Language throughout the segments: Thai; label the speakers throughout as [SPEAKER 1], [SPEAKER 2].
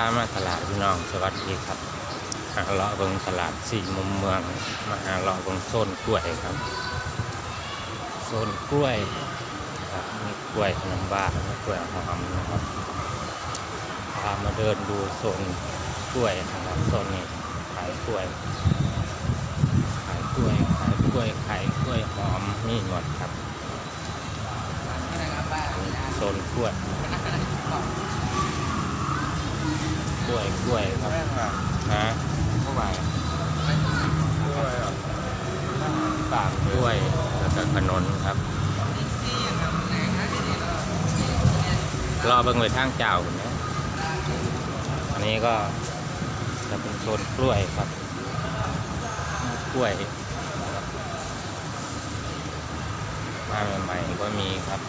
[SPEAKER 1] ามาตลาดพี่น้องสวัสดีครับหาเลาะเบิงตลาดสี่มุมเมืองมาหาเลาะเบิงโซนกล้วยครับโซนกล้วยครับมีกล้วยน้ำว้ามีกล้วยหอมนะครับพามาเดินดูโซนกล้วยนะครับโซนนี้ขายกล้วยขายกล้วยขายกล้วยขายกล้วยหอมมีหมดครับโซนกล้วย กล้วยกล้วยครับฮะ
[SPEAKER 2] เท่าไหร่
[SPEAKER 1] กล้วยปากกล้วยแล้วก็ขนนครับรอเบิ่งไว้ทางเจ้าเห็นไหมอันนี้ก็จะเป็นโซนกล้วยครับกล้วยมาใหม่ๆก็มีครับ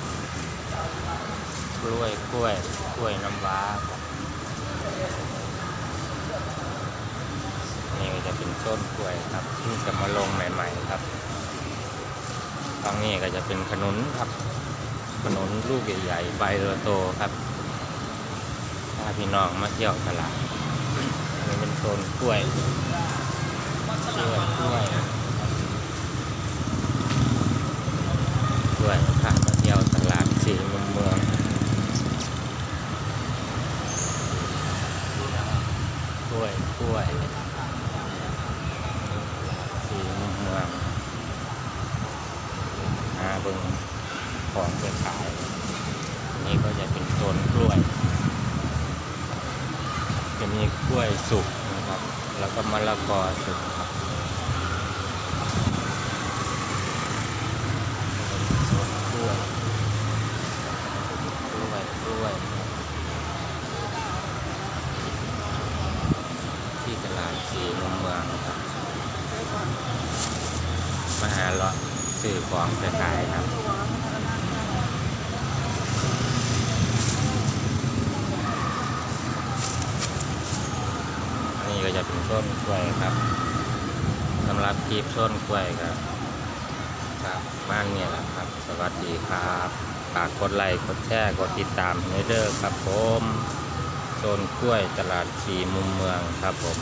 [SPEAKER 1] กล้วยกล้วยกล้วยน้ำว้าครับ นี่ก็จะเป็น ต้นกล้วยครับที่จะมาลงใหม่ ๆ ครับตรงนี้ก็จะเป็นขนุนครับขนุนลูกใหญ่ๆใบโตครับ ถ้าพี่น้องมาเที่ยวตลาดอันนี้เป็นโซนกล้วยกล้วยกล้วยกล้วยถ้ามาเที่ยวตลาดสี่มุมเมืองกล้วยกล้วย สีเมืองเมืองหาเบิงของไปขาย นี่ก็จะเป็นโซนกล้วย จะมีกล้วยสุกนะครับ แล้วก็มะละกอสุกครับเป็นโซนกล้วย กล้วย กล้วย ที่ตลาดสีมเมืองครับ มาหาเลาะซื้อของไปขายครับนี่ก็จะเป็นต้นกล้วยครับสำหรับคลิปต้นกล้วยครับครับบ้านเนี่ยแหละครับ สวัสดีครับฝากกดไลค์กดแชร์กดติดตามให้เด้อครับผมโซนกล้วยตลาดสีมุมเมืองครับผม